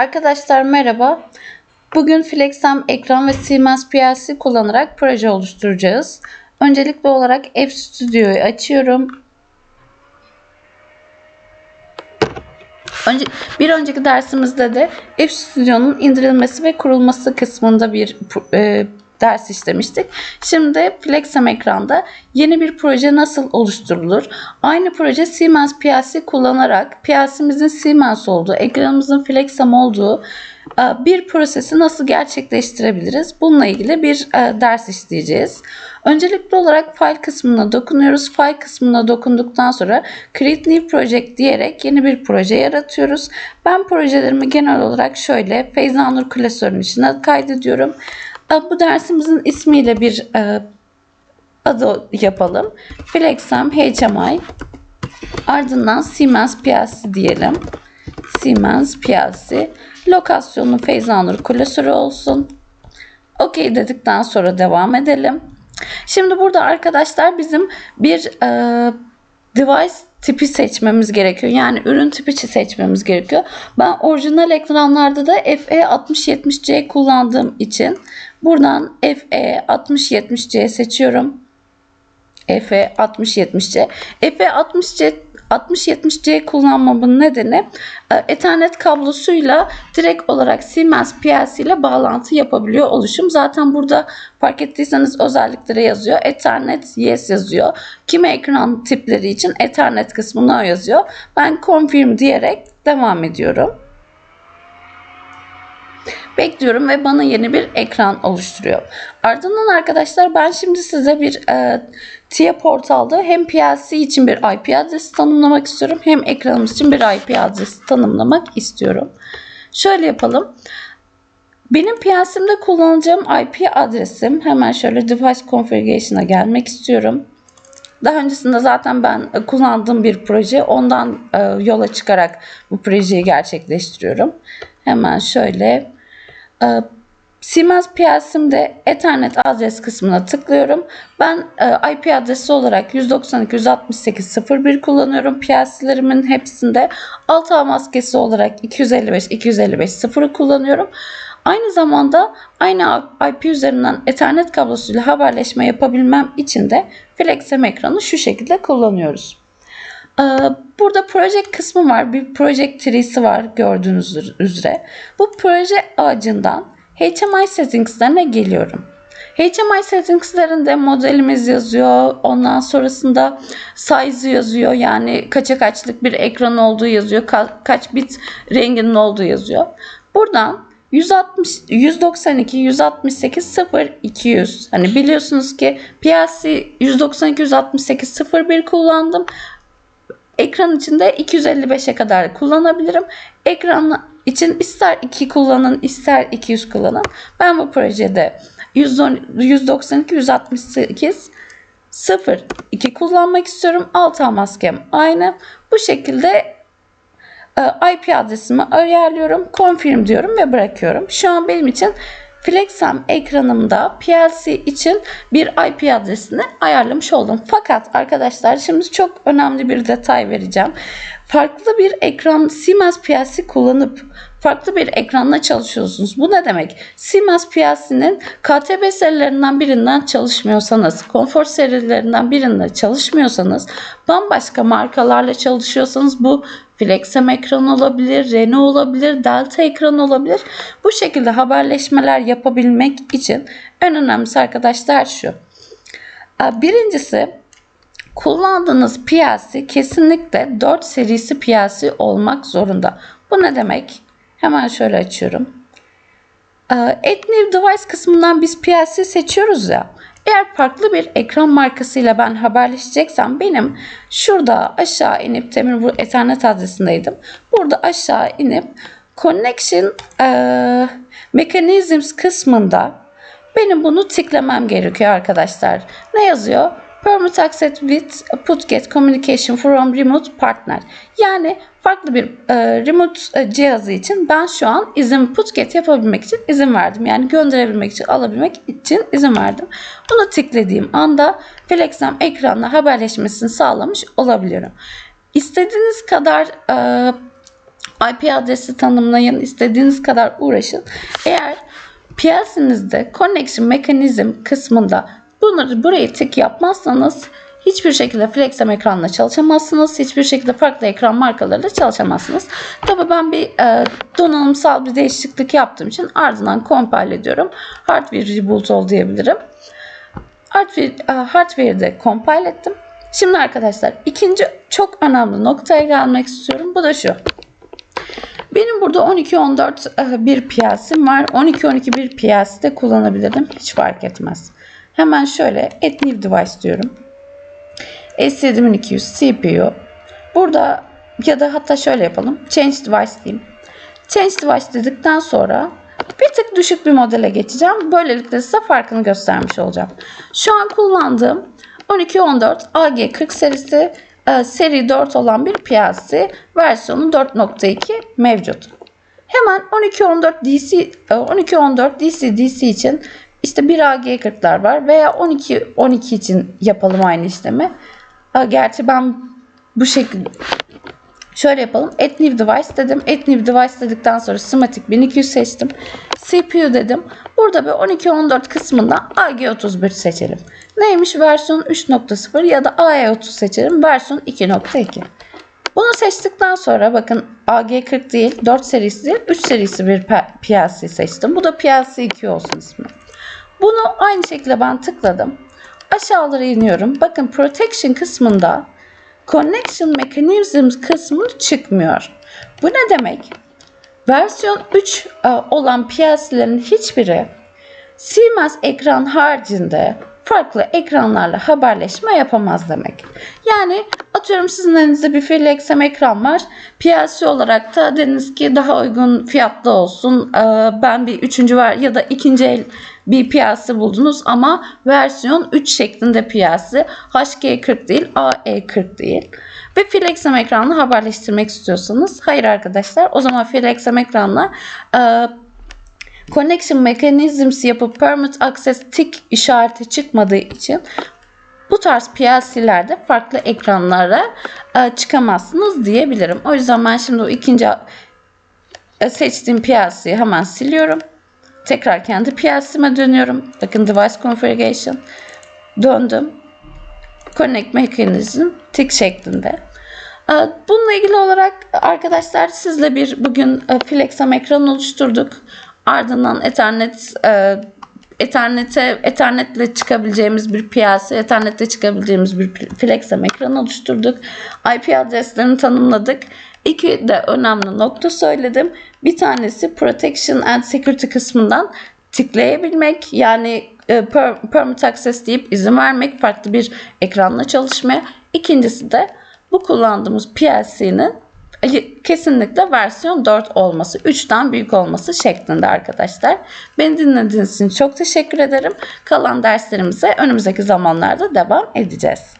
Arkadaşlar merhaba. Bugün Flexam ekran ve Siemens PLC kullanarak proje oluşturacağız. Öncelikli olarak F Studio'yu açıyorum. Önce, bir önceki dersimizde de F Studio'nun indirilmesi ve kurulması kısmında bir e, ders işlemiştik. Şimdi Flexam ekranda yeni bir proje nasıl oluşturulur? Aynı proje Siemens PLC kullanarak PLC'mizin Siemens olduğu, ekranımızın Flexam olduğu e, bir prosesi nasıl gerçekleştirebiliriz? Bununla ilgili bir e, ders işleyeceğiz. Öncelikli olarak file kısmına dokunuyoruz. File kısmına dokunduktan sonra Create New Project diyerek yeni bir proje yaratıyoruz. Ben projelerimi genel olarak şöyle Feyzanur klasörünün içine kaydediyorum. Bu dersimizin ismiyle bir e, adı yapalım. Flexam HMI ardından Siemens PLC diyelim. Siemens PLC lokasyonu Feyzanur klasörü olsun. OK dedikten sonra devam edelim. Şimdi burada arkadaşlar bizim bir e, device tipi seçmemiz gerekiyor. Yani ürün tipi seçmemiz gerekiyor. Ben orijinal ekranlarda da FE6070C kullandığım için buradan FE6070C seçiyorum. FE6070C. FE60C 6070C kullanmamın nedeni e, Ethernet kablosuyla direkt olarak Siemens PLC ile bağlantı yapabiliyor oluşum. Zaten burada fark ettiyseniz özellikleri yazıyor. Ethernet yes yazıyor. Kimi ekran tipleri için Ethernet kısmına yazıyor. Ben confirm diyerek devam ediyorum. Bekliyorum ve bana yeni bir ekran oluşturuyor. Ardından arkadaşlar ben şimdi size bir e, TIA portalda hem PLC için bir IP adresi tanımlamak istiyorum hem ekranımız için bir IP adresi tanımlamak istiyorum. Şöyle yapalım. Benim PLC'mde kullanacağım IP adresim hemen şöyle device configuration'a gelmek istiyorum. Daha öncesinde zaten ben kullandığım bir proje ondan e, yola çıkarak bu projeyi gerçekleştiriyorum. Hemen şöyle e, Siemens PLC'mde Ethernet adres kısmına tıklıyorum. Ben e, IP adresi olarak 192.168.01 kullanıyorum. PLC'lerimin hepsinde alt ağ maskesi olarak 255.255.0'ı kullanıyorum. Aynı zamanda aynı IP üzerinden Ethernet kablosuyla haberleşme yapabilmem için de Flexem ekranı şu şekilde kullanıyoruz. E, burada project kısmı var. Bir project tree'si var gördüğünüz üzere. Bu proje ağacından HMI settings'lerine geliyorum. HMI settings'lerinde modelimiz yazıyor. Ondan sonrasında size yazıyor. Yani kaça kaçlık bir ekran olduğu yazıyor. Ka kaç bit renginin olduğu yazıyor. Buradan 160 192 168 0 200 hani biliyorsunuz ki PLC 192 168 01 kullandım. Ekran içinde 255'e kadar kullanabilirim. Ekran için ister 2 kullanın ister 200 kullanın. Ben bu projede 192 168 0 2 kullanmak istiyorum. Alt ağ maskem aynı. Bu şekilde e, IP adresimi ayarlıyorum. Confirm diyorum ve bırakıyorum. Şu an benim için Flexam ekranımda PLC için bir IP adresini ayarlamış oldum. Fakat arkadaşlar şimdi çok önemli bir detay vereceğim. Farklı bir ekran Siemens PLC kullanıp farklı bir ekranla çalışıyorsunuz. Bu ne demek? Siemens PLC'nin KTB serilerinden birinden çalışmıyorsanız, konfor serilerinden birinde çalışmıyorsanız, bambaşka markalarla çalışıyorsanız bu Flexem ekran olabilir, Renault olabilir, Delta ekran olabilir. Bu şekilde haberleşmeler yapabilmek için en önemlisi arkadaşlar şu. Birincisi kullandığınız PLC kesinlikle 4 serisi PLC olmak zorunda. Bu ne demek? Hemen şöyle açıyorum. Add New Device kısmından biz PLC seçiyoruz ya. Eğer farklı bir ekran markasıyla ben haberleşeceksem benim şurada aşağı inip temin bu Ethernet adresindeydim. Burada aşağı inip Connection e, Mechanisms kısmında benim bunu tıklamam gerekiyor arkadaşlar. Ne yazıyor? Permit Accept with Put Get Communication from Remote Partner. Yani farklı bir e, remote e, cihazı için ben şu an izin put get yapabilmek için izin verdim. Yani gönderebilmek için alabilmek için izin verdim. Bunu tıkladığım anda Flexam ekranla haberleşmesini sağlamış olabiliyorum. İstediğiniz kadar e, IP adresi tanımlayın. istediğiniz kadar uğraşın. Eğer PLC'nizde connection mekanizm kısmında bunları burayı tık yapmazsanız hiçbir şekilde Flexem ekranla çalışamazsınız. Hiçbir şekilde farklı ekran markalarıyla çalışamazsınız. Tabii ben bir e, donanımsal bir değişiklik yaptığım için ardından compile ediyorum. Hardware reboot ol diyebilirim. Hardware, e, hardware'i de compile ettim. Şimdi arkadaşlar ikinci çok önemli noktaya gelmek istiyorum. Bu da şu. Benim burada 12-14 e, bir PLC'm var. 12-12 bir PLC de kullanabilirim. Hiç fark etmez. Hemen şöyle add new device diyorum. S7200 CPU. Burada ya da hatta şöyle yapalım. Change device diyeyim. Change device dedikten sonra bir tık düşük bir modele geçeceğim. Böylelikle size farkını göstermiş olacağım. Şu an kullandığım 1214 AG40 serisi e, seri 4 olan bir PLC versiyonu 4.2 mevcut. Hemen 1214 DC e, 1214 DC DC için işte bir AG40'lar var veya 12 12 için yapalım aynı işlemi. Gerçi ben bu şekilde şöyle yapalım. Add new device dedim. Add new device dedikten sonra Symantec 1200 seçtim. CPU dedim. Burada bir 1214 kısmında AG31 seçelim. Neymiş? Versiyon 3.0 ya da AE30 seçelim. Versiyon 2.2. Bunu seçtikten sonra bakın AG40 değil, 4 serisi değil, 3 serisi bir PLC seçtim. Bu da PLC 2 olsun ismi. Bunu aynı şekilde ben tıkladım. Aşağılara iniyorum. Bakın protection kısmında connection mechanisms kısmı çıkmıyor. Bu ne demek? Versiyon 3 e, olan PLC'lerin hiçbiri Siemens ekran haricinde farklı ekranlarla haberleşme yapamaz demek. Yani atıyorum sizin elinizde bir Philexem ekran var. PLC olarak da dediniz ki daha uygun fiyatlı olsun. Ee, Ben bir üçüncü var ya da ikinci el bir PLC buldunuz ama versiyon 3 şeklinde PLC. HG40 değil, AE40 değil. Ve Philexem ekranla haberleştirmek istiyorsanız hayır arkadaşlar o zaman Philexem ekranla e, Connection Mechanisms yapıp Permit Access Tick işareti çıkmadığı için bu tarz PLC'lerde farklı ekranlara e, çıkamazsınız diyebilirim. O yüzden ben şimdi o ikinci e, seçtiğim PLC'yi hemen siliyorum. Tekrar kendi PLC'me dönüyorum. Bakın Device Configuration. Döndüm. Connect Mechanism tick şeklinde. E, Bununla ilgili olarak arkadaşlar sizle bir bugün Flexam ekranı oluşturduk. Ardından Ethernet Ethernet'e Ethernet'le çıkabileceğimiz bir PLC, Ethernet'le çıkabileceğimiz bir Flexam ekranı oluşturduk. IP adreslerini tanımladık. İki de önemli nokta söyledim. Bir tanesi Protection and Security kısmından tıklayabilmek yani e, per, permit access deyip izin vermek farklı bir ekranla çalışmaya. İkincisi de bu kullandığımız PLC'nin kesinlikle versiyon 4 olması, 3'ten büyük olması şeklinde arkadaşlar. Beni dinlediğiniz için çok teşekkür ederim. Kalan derslerimize önümüzdeki zamanlarda devam edeceğiz.